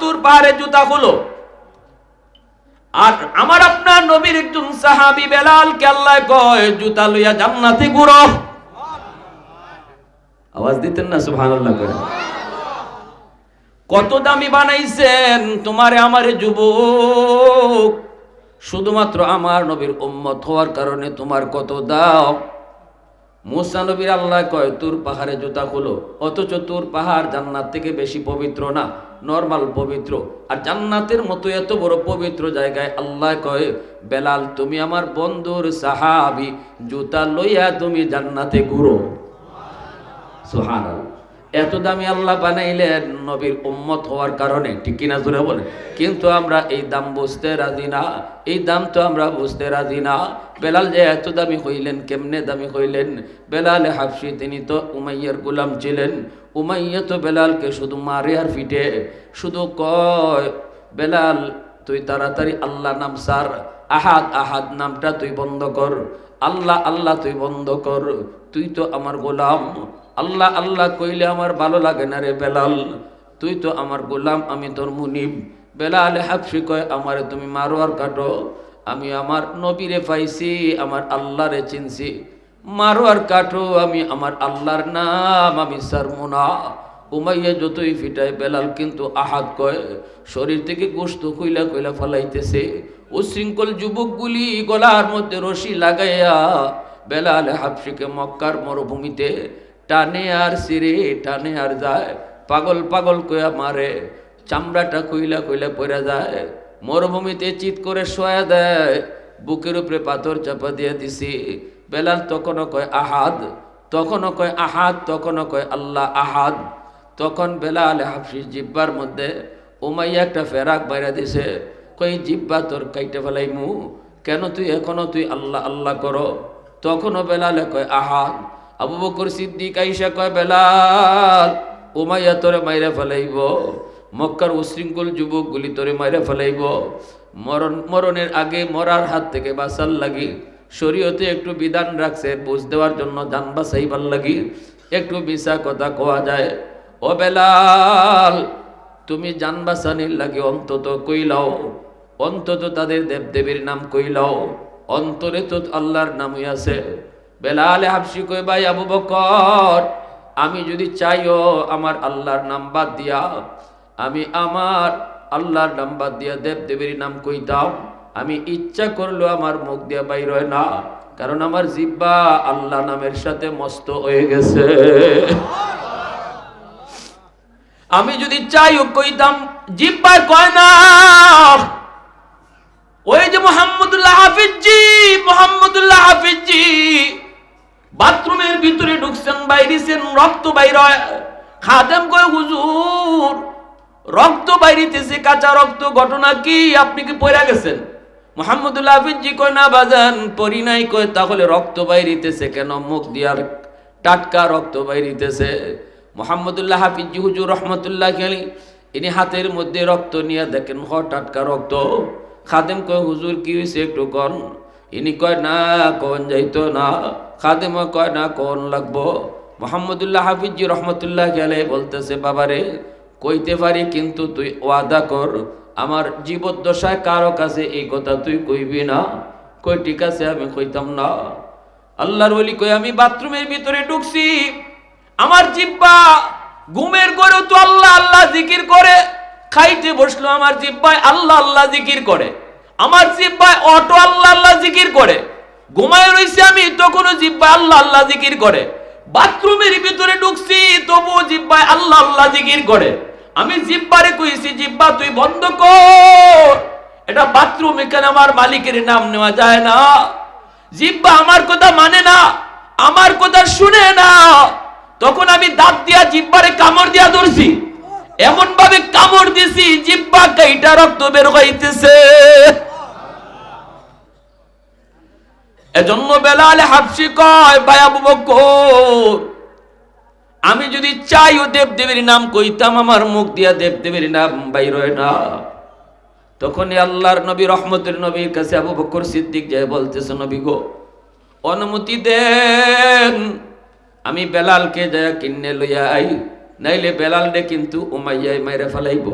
তোর পাহাড়ে জুতা আর আমার আপনার নবীর সাহাবি কয়, জুতা লইয়া আওয়াজ দিতেন না করে। কত দামি বানাইছেন, তোমারে আমারে যুবক। শুধুমাত্র আমার নবীর উম্মত হওয়ার কারণে তোমার কত দাও? মুসা নবীর আল্লাহ কয়, তোর পাহাড়ে জুতা খুলো, অথচ তোর পাহাড় জান্নাত থেকে বেশি পবিত্র না নর্মাল পবিত্র। আর জান্নাতের মতো এত বড় পবিত্র জায়গায় আল্লাহ কয়, বেলাল, তুমি আমার বন্ধুর সাহাবি, জুতা লইয়া তুমি জান্নাতে ঘুরো। সুবহানাল্লাহ। এত দামি আল্লাহ বানাইলেন নবীর উম্মত হওয়ার কারণে, ঠিক কিনা জোরে বলে কিন্তু আমরা এই দাম বুঝতে রাজি না, এই দাম তো আমরা বুঝতে রাজি না। বেলাল যে এত দামি হইলেন, কেমনে দামি হইলেন? বেলাল হাফসি, তিনি তো উমাইয়ার গুলাম ছিলেন। উমাইয়া তো বেলালকে শুধু মারে আর ফিটে শুধু কয়, বেলাল, তুই তাড়াতাড়ি আল্লাহ নাম সার। আহাদ আহাদ নামটা তুই বন্ধ কর। আল্লাহ আল্লাহ তুই বন্ধ কর। তুই তো আমার গোলাম। আল্লাহ আল্লাহ কইলে আমার ভালো লাগে না রে বেলাল। তুই তো আমার গোলাম, আমি তোর মুনিব বেলাল হাফসি কয় আমারে তুমি মারো আর কাটো। আমি আমার নবীরে পাইছি, আমার আল্লাহরে চিনছি। মারো আর কাটো, আমি আমার আল্লাহর নাম, আমি সারমুনা উমাইয়া যতই ফিটায়, বেলাল কিন্তু আহাত কয়। শরীর থেকে গোস্ত কইলা কইলা ফালাইতেছে। উশৃঙ্খল যুবকগুলি গলার মধ্যে রশি লাগাইয়া বেলাল হাফসিকে মক্কার মরুভূমিতে টানে আর সিরে টানে আর যায়। পাগল পাগল কইয়া মারে, চামড়াটা কইলা কইলা পড়ে যায়। মরুভূমিতে চিৎ করে শোয়া দেয়। বুকের উপরে পাথর চাপা দিয়ে দিছি। বেলাল তখনও কয়, আহাদ। তখনও কয়, আহাদ। তখনও কয়, আল্লাহ আহাদ। তখন বেলাল হাফসি জিব্বার মধ্যে উমাইয়া একটা ফেরাক বাইরা দিছে। কই, জিব্বা তোর কাইটে ফেলাইমু। কেন তুই এখনও তুই আল্লাহ আল্লাহ করো? তখনও বেলালে কয়, আহাদ। আবু বকর সিদ্দিক আইসা কয়, বেলাল, উমাইয়া তোরে মাইরে ফেলাইব। মক্কার উশৃঙ্খল যুবকগুলি তোরে মাইরে ফেলাইব। মরণ, মরণের আগে মরার হাত থেকে বাঁচার লাগি। শরীয়তে একটু বিধান রাখছে, বুঝ দেওয়ার জন্য যান বাঁচাইবার লাগি। একটু মিশা কথা কোয়া যায়। ও বেলাল, তুমি যান বাঁচানির লাগে অন্তত কইলাও অন্তত তাদের দেবদেবীর নাম কইলাও অন্তরে তো আল্লাহর নামই আছে। বেলালে হাফসি কই ভাই আবু বকর, আমি যদি চাইও আমার আল্লাহর নাম বাদ দিয়া, আমি আমার আল্লাহর নাম বাদ দিয়া দেব দেবীর নাম কইতাম আমি ইচ্ছা করলেও আমার মুখ দিয়া বাইর হয় না, কারণ আমার জিব্বা আল্লাহ নামের সাথে মস্ত হয়ে গেছে। আমি যদি চাইও কইতাম জিব্বায় কয় না। ওই যে মোহাম্মদুল্লাহ হাফিজি মোহাম্মদুল্লাহ হাফিজি বাথরুমের ভিতরে ঢুকছেন, বাইরেছেন, রক্ত বাইর খাদেম কয়, হুজুর, রক্ত বাইরিতেছে, কাঁচা রক্ত, ঘটনা কি? আপনি কি পড়া গেছেন? মোহাম্মদুল্লাহ হাফিজি কয়, না বাজান, পরি নাই। কয়, তাহলে রক্ত বাইরিতেছে কেন? মুখ দিয়ার টাটকা রক্ত বাইরিতেছে। মোহাম্মদুল্লাহ হাফিজি হুজুর, রহমতুল্লাহ খেলি ইনি হাতের মধ্যে রক্ত নিয়ে দেখেন হ টাটকা রক্ত। খাদেম কয়, হুজুর, কি হয়েছে একটু কন? ইনি কয়, না, কন যাইতো না। খাদেম কয়, না, কন লাগবো? মোহাম্মদুল্লাহ হাফিজি রহমতুল্লাহ গেলে বলতেছে, বাবারে, কইতে পারি, কিন্তু তুই ওয়াদা কর। আমার জীবদ্দশায় কারও কাছে এই কথা তুই কইবি না। কই, ঠিক আছে, আমি কইতাম না। আল্লাহর বলি কই আমি বাথরুমের ভিতরে ঢুকছি। আমার জিব্বা, ঘুমের গড়েও তো আল্লাহ আল্লাহ জিকির করে। খাইতে বসল আমার জিব্বায়, আল্লাহ আল্লাহ জিকির করে। আমার জিব্বায় অটো আল্লাহ জিকির করে। ঘুমায় রইছে আমি, তখনও জিব্বায় আল্লাহ আল্লাহ জিকির করে। বাথরুমের ভিতরে ঢুকছি, তবুও জিব্বায় আল্লাহ আল্লাহ জিকির করে। আমি জিব্বারে কইছি, জিব্বা, তুই বন্ধ কর। এটা বাথরুম, এখানে আমার মালিকের নাম নেওয়া যায় না। জিব্বা আমার কথা মানে না, আমার কথা শুনে না। তখন আমি দাঁত দিয়া জিব্বারে কামড় দিয়া ধরছি। এমন ভাবে কামড় দিছি, জিব্বা কাইটা রক্ত বের হইতেছে। এজন্য বেলালে হাফসি কয় আবু বকর, আমি যদি চাই ও দেব দেবীর নাম কইতাম, আমার মুখ দিয়া দেব দেবীর নাম বাইর না। তখন আল্লাহর নবী, রহমতের নবীর কাছে আবু বকর সিদ্দিক যায় বলতেছে, নবী গো, অনুমতি দেন, আমি বেলালকে যায় কিনে লইয়া আই, নাইলে বেলাল ডে কিন্তু উমাইয়াই মাইরে ফেলাইব।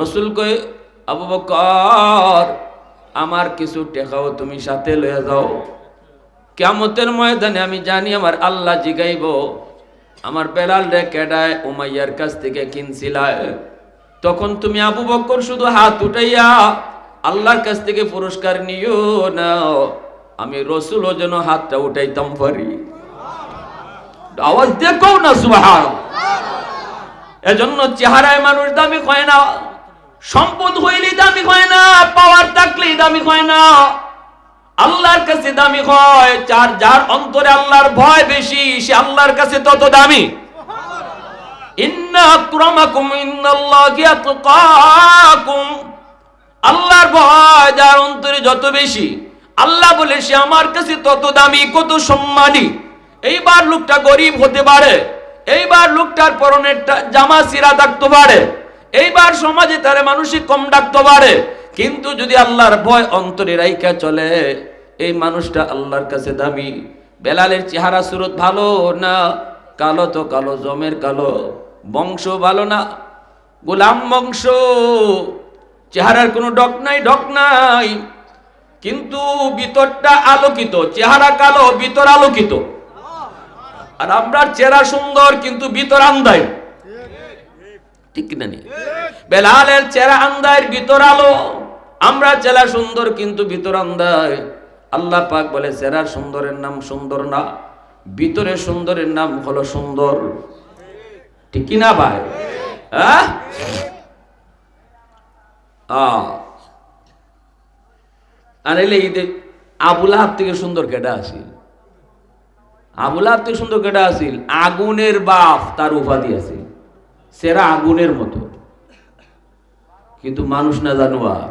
রসুল কই আবু বকর, আমার কিছু টেকাও তুমি সাথে লয়ে যাও। কেমতের ময়দানে আমি জানি আমার আল্লাহ জিগাইব। আমার বেলাল রে কেডায় উমাইয়ার কাছ থেকে কিনছিলায়। তখন তুমি আবু বকর শুধু হাত উঠাইয়া আল্লাহর কাছ থেকে পুরস্কার নিও না আমি রসুলও যেন হাতটা উঠাইতাম পারি। আওয়াজ দেখো না সুবহান এজন্য চেহারায় মানুষ দামি হয় না, সম্পদ হইলেই দামি হয় না পাওয়ার থাকলেই দামি হয় না। আল্লাহর কাছে দামি হয়, যার যার অন্তরে আল্লাহর ভয় বেশি, সে আল্লাহর কাছে তত দামি। আল্লাহর ভয় যার অন্তরে যত বেশি, আল্লাহ বলে সে আমার কাছে তত দামি, কত সম্মানী। এইবার লোকটা গরিব হতে পারে, এইবার লোকটার পরনের জামা সিরা থাকতে পারে, এইবার সমাজে তার মানুষই কম ডাকতে পারে, কিন্তু যদি আল্লাহর ভয় অন্তরে রাইকা চলে এই মানুষটা আল্লাহর কাছে দামি বেলালের চেহারা সুরত ভালো না? কালো তো কালো, জমের কালো। বংশ ভালো না? গোলাম বংশ। চেহারার কোনো ডক নাই ডক নাই। কিন্তু ভিতরটা আলোকিত, চেহারা কালো, ভিতর আলোকিত। আর আমরা চেহারা সুন্দর, কিন্তু ভিতর আন্দায় ঠিক নি বেলালের চেহারা আন্দায় ভিতর আলো। আমরা চেহারা সুন্দর, কিন্তু ভিতর আন্দায় আল্লাহ পাক বলে চেহারার সুন্দরের নাম সুন্দর না, ভিতরের সুন্দরের নাম হলো সুন্দর। ঠিক কিনা ভাই? হ্যাঁ? আর এলে ঈদে আবুল আহাব থেকে সুন্দর কেটা আসিল আবুল আহাব থেকে সুন্দর কেটা আসিল আগুনের বাপ তার উপাধি আছিল। সেরা আগুনের মতো। কিন্তু মানুষ না জানোয়ার।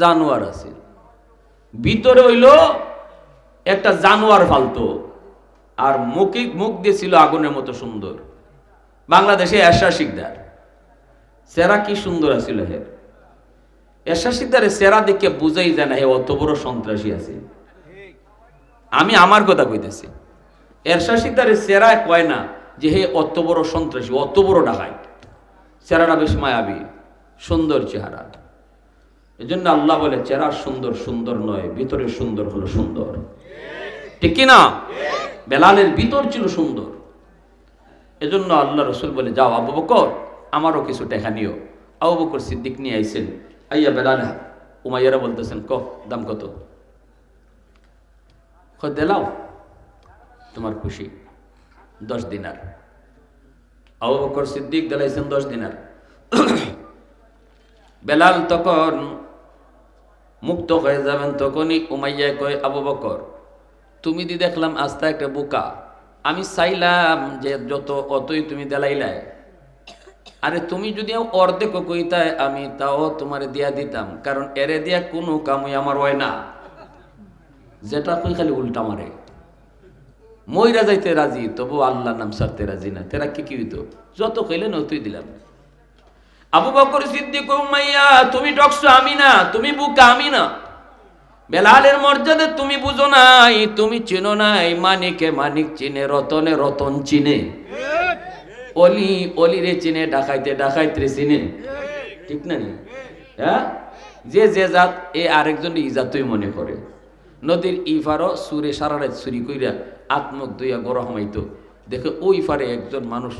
জানোয়ার আছে ভিতরে হইল একটা জানোয়ার ফালতো। আর মুখে মুখ দিয়েছিল আগুনের মতো সুন্দর। বাংলাদেশে এরশা শিকদার। সেরা কি সুন্দর আছিল হে? এরশা শিকদারের সেরা দেখে বুঝাই যায় না হে, অত বড় সন্ত্রাসী আছে। আমি আমার কথা কইতেছি। এরশা শিকদারের সেরা কয় না যে হে, অত বড় সন্ত্রাসী, অত বড় ডাকাই চেহারাটা বেশ মায়াবী, সুন্দর চেহারা। এজন্য আল্লাহ বলে চেহারা সুন্দর সুন্দর নয় ভিতরের সুন্দর হলো সুন্দর। ঠিক কি না বেলালের ভিতর ছিল সুন্দর। এজন্য আল্লাহ রসুল বলে, যাও আবু বকর, আমারও কিছু টেকা নিও। আবু বকর সিদ্দিক নিয়ে আইসেন আইয়া বেলাল, উমাইয়ারা বলতেছেন ক দাম কত? দেলাও, তোমার খুশি, দশ দিনার। আবু বকর সিদ্দিক দেলাইছেন দশ দিনার। বেলাল তখন মুক্ত হয়ে যাবেন তখনই উমাইয়া কয়, আবু বকর, তুমি দি দেখলাম আস্তা একটা বোকা। আমি চাইলাম যে যত অতই তুমি দেলাইলাই। আরে তুমি যদি অর্ধেক কইতায় আমি তাও তোমার দিয়া দিতাম, কারণ এরে দিয়া কোনো কামই আমার হয় না। যেটা কই খালি উল্টা মারে। মইরা যাইতে রাজি তবু আল্লাহ নাম সারতে রাজি না। তেরা কি কি হইতো? যত কইলে নতুই দিলাম। আবু বকর সিদ্দিক উমাইয়া, তুমি ডকছো আমি না, তুমি বুকা আমি না। বেলালের মর্যাদা তুমি বুঝো নাই, তুমি চিনো নাই মানিকে মানিক চিনে, রতনে রতন চিনে। অলি অলি রে চিনে, ডাকাইতে ডাকাইতে চিনে। ঠিক না হ্যাঁ? যে যে জাত, এ আরেকজন ইজাতই মনে করে। নদীর ইফারও সুরে সারা রাত চুরি কইরা আত্মক দইয়া গরম হমাইতো দেখে ওই ফারে একজন মানুষ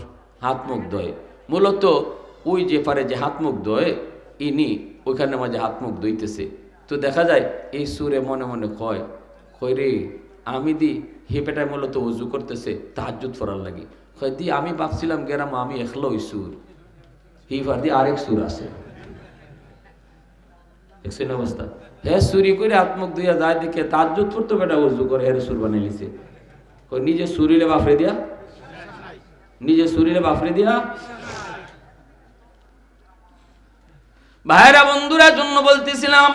হাত মুখ দয় মূলত ওই যে পারে যে হাত মুখ দয় ইনি ওইখানে মাঝে হাত মুখ দইতেছে তো দেখা যায়, এই সুরে মনে মনে কয় কই রে, আমি দি হে পেটায় মূলত উজু করতেছে তাহাজুত ফরার লাগি। কয়, দি, আমি ভাবছিলাম গেরাম আমি একলো ওই সুর। হিফার দি আরেক সুর আছে। দেখছেন অবস্থা? হ্যাঁ চুরি করে আত্মক দিয়া যায় দেখে তাজ্জুত করতো বেটা উজু করে, হেরে সুর বানিয়ে লিছে। কই নিজে সুরিলে বাফরে দিয়া? নিজে সুরিলে বাফরে দিয়া? ভাইরা বন্ধুরা জন্য বলতেছিলাম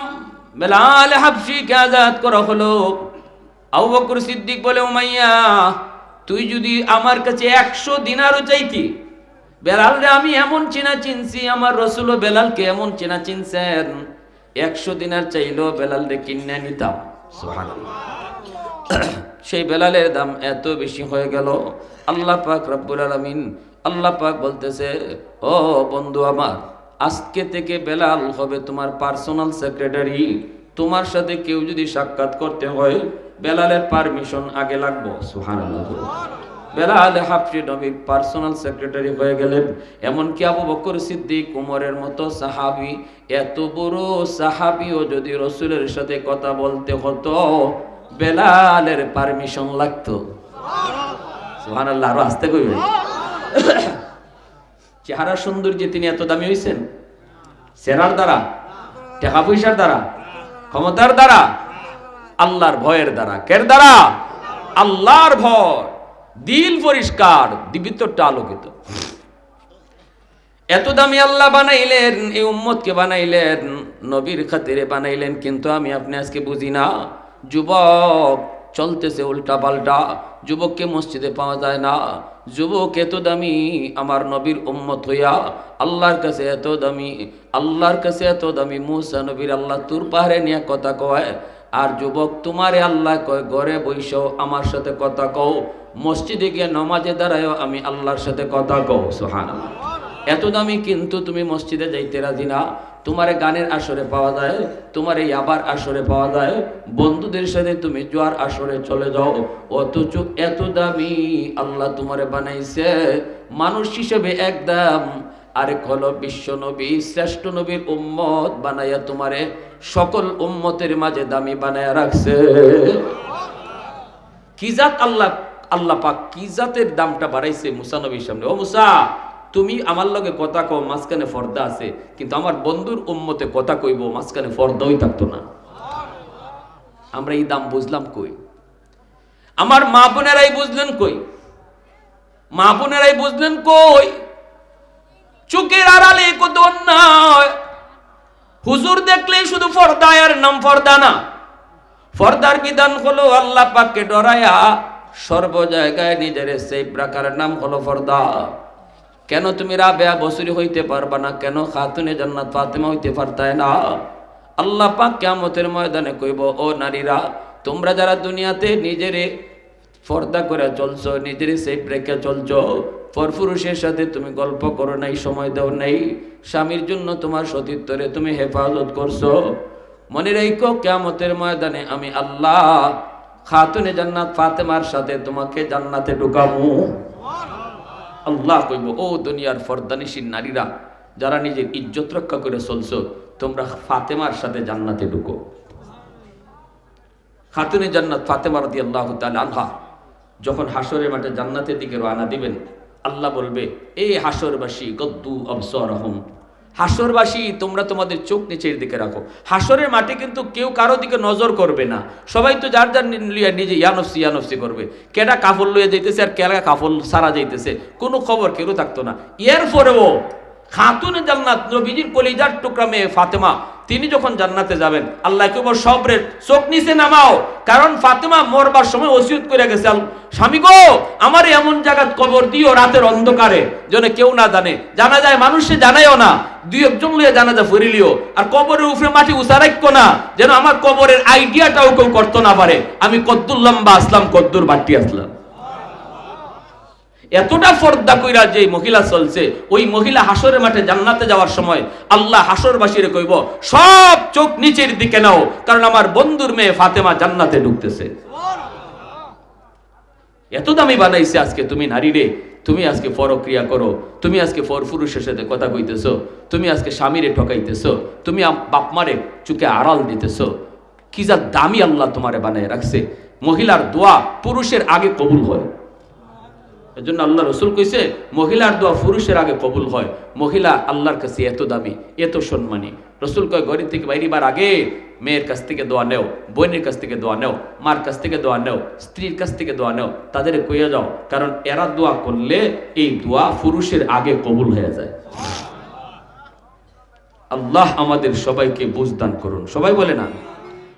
বেলাল হাফসিকে আজাদ করা হলো। আবু বকর সিদ্দিক বলে উমাইয়া তুই যদি আমার কাছে একশো দিনারও চাইতি বেলাল রে আমি এমন চেনা চিনছি আমার রসুল বেলালকে এমন চেনা চিনছেন একশো দিনার চাইলেও বেলাল রে কিনে নিতাম। সেই বেলালের দাম এত বেশি হয়ে গেল। আল্লাহ পাক রব্বুল আলমিন আল্লাহ পাক বলতেছে ও বন্ধু আমার আজকে থেকে বেলাল হবে তোমার পার্সোনাল সেক্রেটারি তোমার সাথে কেউ যদি সাক্ষাৎ করতে হয়, বেলালের পারমিশন আগে লাগবো। বেলাল হাফসি নবীর পার্সোনাল সেক্রেটারি হয়ে গেলেন। এমনকি আবু বকর সিদ্দিক উমরের মতো সাহাবি। এত বড় সাহাবিও যদি রসুলের সাথে কথা বলতে হতো, বেলালের পারমিশন লাগতো। সুহানাল্লাহ আরও আসতে কইবেন চেহারা সৌন্দর্যে তিনি এত দামি হয়েছেন চেহারার দ্বারা? টাকা পয়সার দ্বারা? ক্ষমতার দ্বারা? আল্লাহর ভয়ের দ্বারা। কের দ্বারা? আল্লাহর ভয়। দিল পরিষ্কার, দিবিত্বটা আলোকিত। এত দামি আল্লাহ বানাইলেন, এই উম্মতকে বানাইলেন, নবীর খাতিরে বানাইলেন, কিন্তু আমি আপনি আজকে বুঝি না। যুবক চলতেছে উল্টা পাল্টা। যুবককে মসজিদে পাওয়া যায় না। যুবক এত দামি, আমার নবীর উম্মত হইয়া আল্লাহর কাছে এত দামি, আল্লাহর কাছে এত দামি। মুসা নবীর আল্লাহ তুর পাহাড়ে নিয়ে কথা কয়, আর যুবক, তোমারে আল্লাহ কয়, ঘরে বৈশ, আমার সাথে কথা কও। মসজিদে গিয়ে নমাজে দাঁড়ায় আমি আল্লাহর সাথে কথা কও। সোহান এত দামি কিন্তু তুমি মসজিদে যাইতে রাজি না। তোমার গানের আসরে পাওয়া যায়, তোমার এই আবার আসরে পাওয়া যায়। বন্ধুদের সাথে তুমি জোয়ার আসরে চলে যাও। অথচ এত দামি আল্লাহ তোমারে বানাইছে। মানুষ হিসেবে একদম আরেক হলো বিশ্ব নবী, শ্রেষ্ঠ নবীর উম্মত বানাইয়া তোমারে সকল উম্মতের মাঝে দামি বানাইয়া রাখছে। কি জাত আল্লাহ আল্লাহ পাক, কি জাতের দামটা বাড়াইছে মুসা নবীর সামনে? ও মুসা তুমি আমার লগে কথা কও, মাঝখানে ফর্দা আছে, কিন্তু আমার বন্ধুর উম্মতে কথা কইব, মাঝখানে ফর্দাই থাকতো না। আমরা এই দাম বুঝলাম কই? আমার মা বোনেরাই বুঝলেন কই? মা বোনেরাই বুঝলেন কই? চোখের আড়ালে কত অন্যায়। হুজুর দেখলে শুধু ফর্দায় আর নাম ফর্দা না। ফর্দার বিধান হলো আল্লাহ পাককে ডরায়া, সর্ব জায়গায় নিজের সেই প্রকারের নাম হলো ফর্দা। কেন তুমি রাবেয়া বসুরি হইতে পারবা না? কেন খাতুনে জান্নাত ফাতেমা হইতে পারতায় না? আল্লাহ পাক কেমতের ময়দানে কইব, ও নারীরা, তোমরা যারা দুনিয়াতে নিজেরে পর্দা করে চলছ, নিজের সেই ব্রেকে চলছো, পরপুরুষের সাথে তুমি গল্প করো নাই, সময় দাও নাই, স্বামীর জন্য তোমার সতীত্বরে তুমি হেফাজত করছ। মনে রেখো কেমতের ময়দানে আমি আল্লাহ খাতুনে জান্নাত ফাতেমার সাথে তোমাকে জান্নাতে ঢুকাবো। আল্লাহ কইব, ও দুনিয়ার ফরদানিসীর নারীরা, যারা নিজের ইজ্জত রক্ষা করে চলছ, তোমরা ফাতেমার সাথে জান্নাতে ঢুকো। খাতুনে জান্নাত ফাতেমা দিয়ে আল্লাহ আনহা, যখন হাসরের মাঠে জান্নাতের দিকে রওনা দিবেন, আল্লাহ বলবে, এ হাসরবাসী গদ্দু অবসরহম হাসরবাসী, তোমরা তোমাদের চোখ নিচের দিকে রাখো। হাসরের মাঠে কিন্তু কেউ কারও দিকে নজর করবে না। সবাই তো যার যার নিজে ইয়ানফসি ইয়ানফসি করবে। কেডা কাফল লইয়া যাইতেছে আর কেডা কাফল সারা যাইতেছে, কোনো খবর কেউ থাকতো না। এরপরেও খাতুনে জান্নাত নবীজির কলিজার টুকরা মেয়ে ফাতেমা তিনি যখন জান্নাতে যাবেন, আল্লাহ কেবল সবরের চোখ নিচে নামাও। কারণ ফাতেমা মরবার সময় ওসিয়ত করে গেছে। স্বামী গো, আমার এমন জায়গা কবর দিও রাতের অন্ধকারে, যেন কেউ না জানে। জানা যায় মানুষে জানাইও না। দুই একজন লইয়া জানা যায় ফরিলিও। আর কবরের উপরে মাটি উঁচা রাখো না, যেন আমার কবরের আইডিয়াটাও কেউ করতে না পারে। আমি কদ্দুর লম্বা আসলাম, কদ্দুর বাটি আসলাম। এতটা ফর্দা কইরা যে মহিলা চলছে, ওই মহিলা হাসরের মাঠে জান্নাতে যাওয়ার সময় আল্লাহ হাসরবাসীরে কইব, সব চোখ নিচের দিকে নাও, কারণ আমার বন্ধুর মেয়ে ফাতেমা জান্নাতে ঢুকতেছে। এত দামি বানাইছে আজকে, তুমি নারী রে, তুমি আজকে পরক্রিয়া করো, তুমি আজকে পর পুরুষের সাথে কথা কইতেছো, তুমি আজকে স্বামীরে ঠকাইতেছো, তুমি আম- বাপ মারে চুকে আড়াল দিতেছো। কি যা দামি আল্লাহ তোমারে বানায় রাখছে। মহিলার দোয়া পুরুষের আগে কবুল হয়। এর জন্য আল্লাহ রসুল কইছে, মহিলার দোয়া পুরুষের আগে কবুল হয়। মহিলা আল্লাহর কাছে এত দামি, এত সম্মানী। রসুল কয় ঘরের থেকে বাইরিবার আগে মেয়ের কাছ থেকে দোয়া নেও, বোনের কাছ থেকে দোয়া নেও, মার কাছ থেকে দোয়া নেও, স্ত্রীর কাছ থেকে দোয়া নেও তাদের কইয়া যাও, কারণ এরা দোয়া করলে এই দোয়া পুরুষের আগে কবুল হয়ে যায়। আল্লাহ আমাদের সবাইকে বুঝদান করুন। সবাই বলে না?